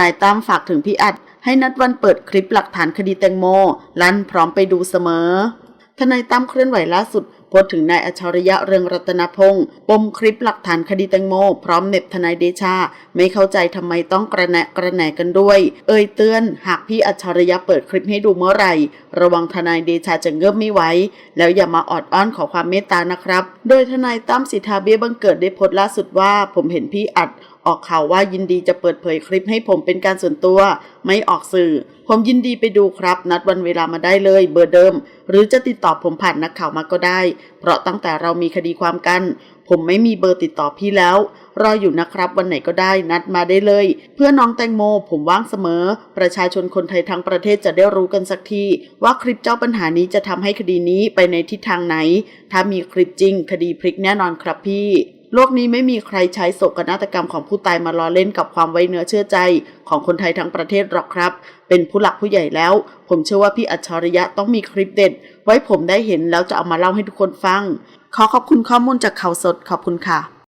นายตั้มฝากถึงพี่อัดให้นัดวันเปิดคลิปหลักฐานคดีแตงโม ลั่นพร้อมไปดูเสมอ ทนายตั้มเคลื่อนไหวล่าสุดโพสถึงนายอัจฉริยะเรืองรัตนพงศ์ปมคลิปหลักฐานคดีแตงโม พร้อมเน็บทนายเดชา ไม่เข้าใจทำไมต้องกระแนะกระแหนกันด้วย เอ่ยเตือน หากพี่อัจฉริยะเปิดคลิปให้ดูเมื่อไหร่ ระวังทนายเดชาจะเงือบไม่ไหวแล้วอย่ามาออดอ้อนขอความเมตตานะครับ โดยทนายตั้มสิทธาเบี้ยบังเกิดได้โพสต์ล่าสุดว่า ผมเห็นพี่อัด ออกข่าวว่ายินดีจะเปิดเผยคลิปให้ผมเป็นการส่วนตัว ไม่ออกสื่อ ผมยินดีไปดูครับ นัดวันเวลามาได้เลย เบอร์เดิม หรือจะติดต่อผมผ่านนักข่าวมาก็ได้ เพราะตั้งแต่เรามีคดีความกัน ผมไม่มีเบอร์ติดต่อพี่แล้ว รออยู่นะครับ วันไหนก็ได้นัดมาได้เลย เพื่อน้องแตงโม ผมว่างเสมอ ประชาชนคนไทยทั้งประเทศจะได้รู้กันสักที ว่าคลิปเจ้าปัญหานี้จะทำให้คดีนี้ไปในทิศทางไหน ถ้ามีคลิปจริง คดีพลิกแน่นอนครับพี่ โลกนี้ไม่มีใครใช้โศกนาฏกรรมของผู้ตายมาล้อเล่นกับความไว้เนื้อเชื่อใจ ของคนไทยทั้งประเทศหรอกครับ เป็นผู้หลักผู้ใหญ่แล้ว ผมเชื่อว่าพี่อัจฉริยะต้องมีคลิปเด็ด ไว้ผมได้เห็นแล้วจะเอามาเล่าให้ทุกคนฟัง ขอขอบคุณข้อมูลจากข่าวสดขอบคุณค่ะ